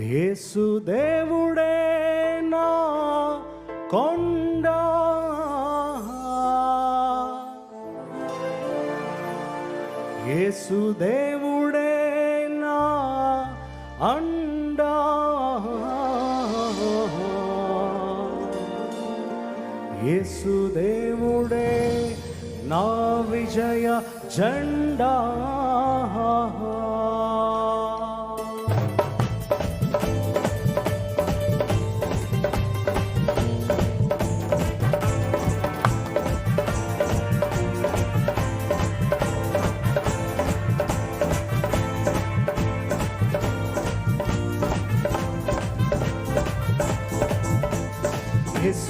యేసు దేవుడే నా కొండ. యేసు దేవుడే నా అండా. యేసు దేవుడే నా విజయ జెండా.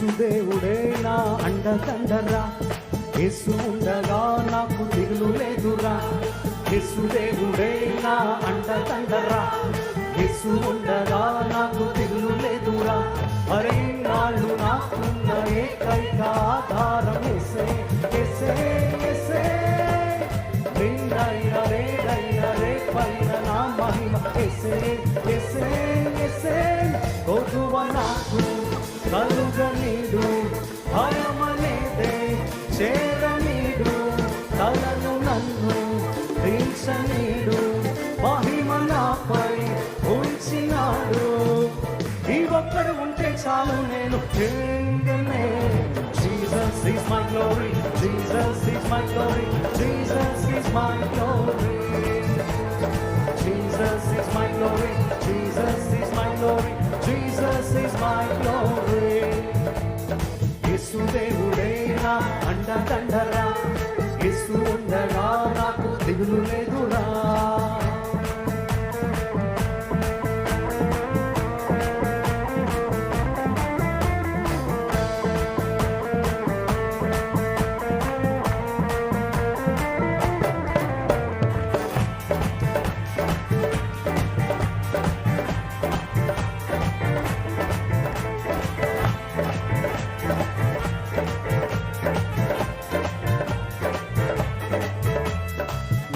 యేసు దేవుడే నా అండదండరా. యేసు ఉండగా నాకు దిగులు లేదురా. యేసు దేవుడే నా అండదండరా. యేసు ఉండగా నాకు దిగులు లేదురా. అరే నాళ్ళు నాకున్న ఏకైక ఆధారం ఎసే ఎసే ఎసే నిండైన రేడైన రేపైన నా మహిమ ఎసే ఎసే చేరనీడు తలను నన్ను దించనీడు మహిమ నాపై ఉంచినాడు ఈ ఒక్కడు ఉంటే చాలు నేను చెంగనే Jesus is my glory, Jesus is my glory, Jesus is my glory. Jesus is నాకు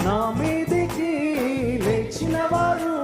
నా మీదికి లేచిన వారు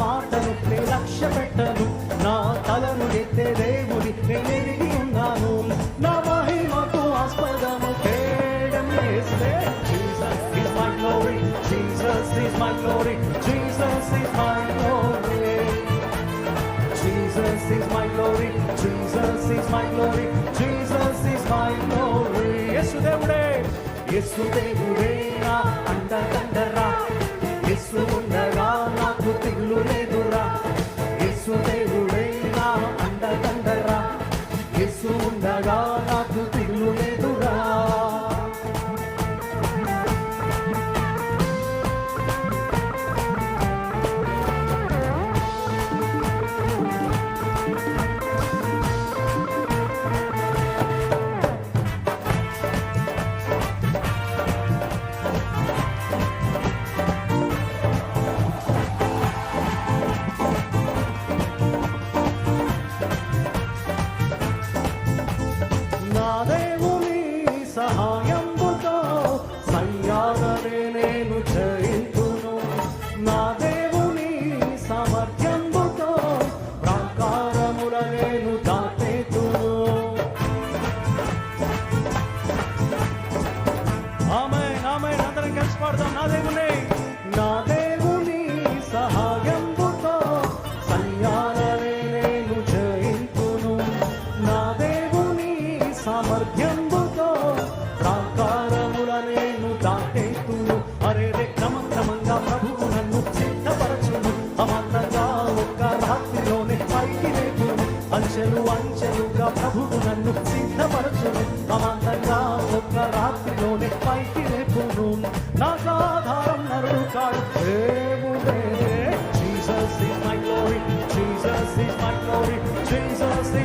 మాటను నీ లక్ష్య పెట్టను నా తలను ఎత్తే దేవుడి నేనెరిగి ఉన్నాను నా మహిమకు ఆస్పదము పేడం వేస్తే Jesus is my glory Jesus is my glory Jesus is my glory Jesus is my glory, Jesus is my glory, Jesus is my glory. Yesu దేవుడే, Yesu దేవుడే నా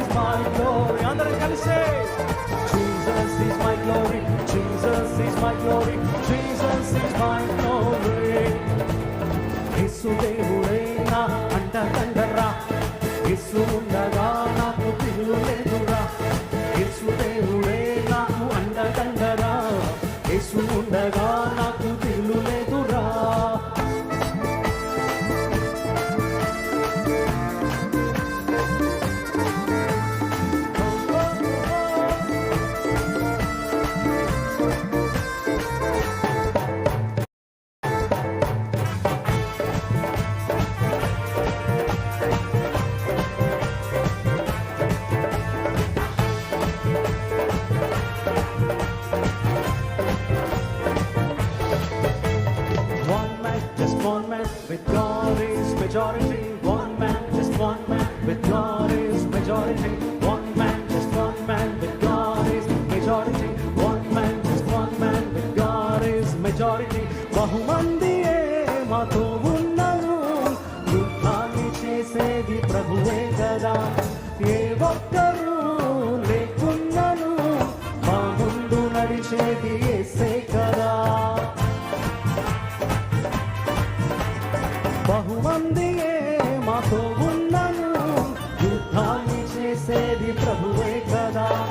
జీసస్ ఇస్ మై గ్లోరీ అందరం కలిసే Jesus is my glory Jesus is my glory Jesus is my glory Yesu దేవుడే నా అంట కండరా యేసు ఉండగా నాకు పిల్లు లేదురా. యేసు దేవుడే నాకు అంట కండరా యేసు ఉండగా నాకు బహుమందియే మాతో ఉన్నను. యుద్ధాన్ని చేసేది ప్రభువే కదా.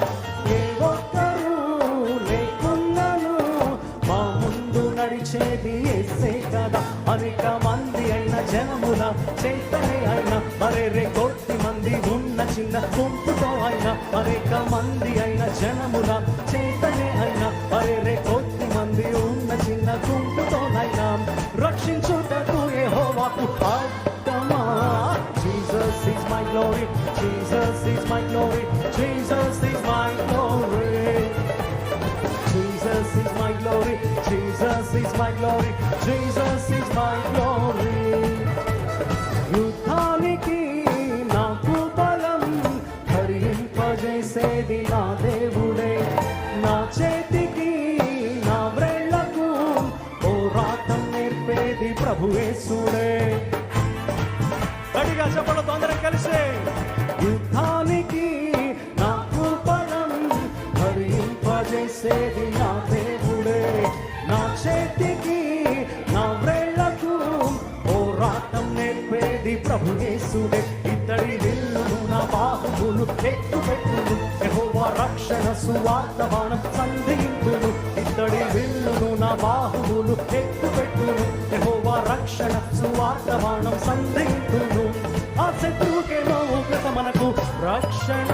ఏ ఒక్కరు లేకున్నను. మా ముందు నడిచేది ఎస్సే కదా. అనేక మంది అయిన జనముల చేతనే అయిన మరే రే కోటి మంది ఉన్న చిన్న గుంపుతో అయిన అనేక మంది అయిన జనముల చేతనే అయినా my glory Jesus is my glory Jesus is my glory. Jesus is my glory. Jesus is my glory. యుద్ధానికి నాకు బలం హరింపజేసేది నా దేవుడే నా చేతికి నా వ్రేళ్ళకు పోరాటం నేర్పేది గడిగా చెప్పడం తొందర కలిసే యుద్ధానికి బాహువులు ఎక్కు పెట్టును. యహోవా రక్షణ సువార్త బాణం సంధింపును ఇద్దడి విల్లును నా బాహువులు ఎక్కు పెట్టును. యహోవా రక్షణ సువార్త బాణం సంధింపును ఆ శత్రువుకేమో ఉగ్రత మనకు రక్షణ.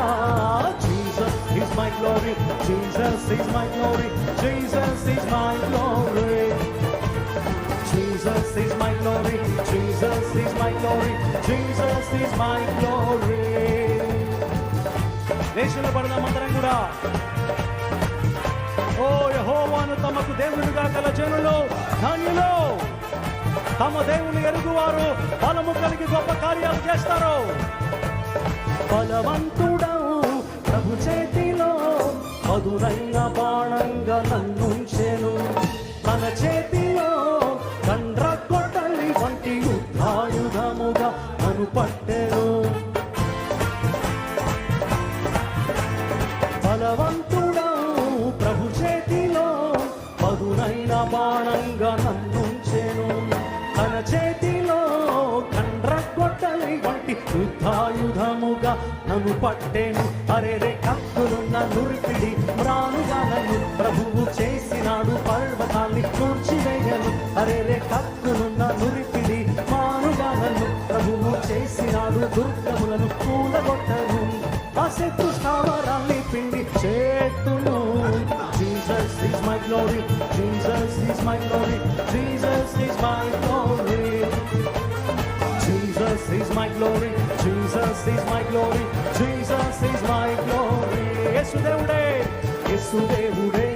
Jesus is my glory Jesus is my glory Jesus is my glory Jesus is my glory. Jesus is my glory. Jesus is my glory. దేశంలో పడదాం అందరం కూడా. ఓ యహోవాను తమకు దేవునిగా గల జనులు ధన్యులు. తమ దేవుని ఎరుగువారు బలము కలిగి గొప్ప కార్యాలు చేస్తారు. బలవంతు యుద్ధాయుధముగా నన్ను పట్టేను. అరే రే కక్కులున్న నురిపిడి మ్రానుగా నన్ను ప్రభువు చేసినాడు పర్వతాన్ని కూర్చివేయను. అరే రే కక్కులున్న నురిపిడి మానుగా నన్ను ప్రభువు చేసినాడు దుర్గములను కూలగొట్టను. ఆ శత్రు స్థావరాన్ని పిండి చేతును. Jesus is my glory Jesus is my glory. Jesus is my glory. Yesu దేవుడే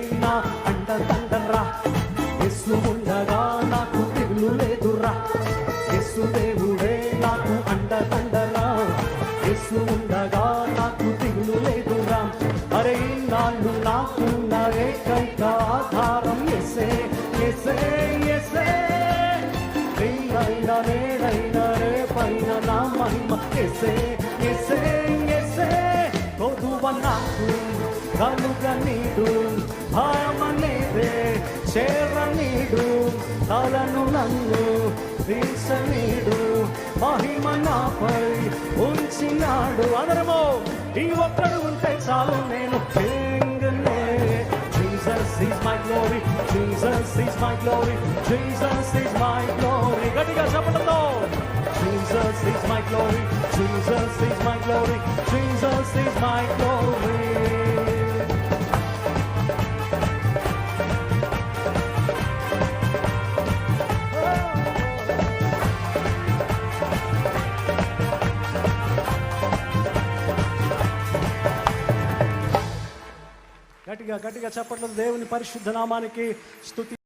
నన్ను తీసనీడు మహిమ నాపై ఉంచినాడు. అందరము ఈ ఒక్కడు ఉంటే చాలు నేను Jesus is my glory, Jesus is my my Jesus is my my glory గట్టిగా చెప్పడంతో. Jesus is my glory Jesus is my glory Jesus is my glory గట్టిగా గట్టిగా చెప్పట్లేదు. దేవుని పరిశుద్ధ నామానికి స్థుతి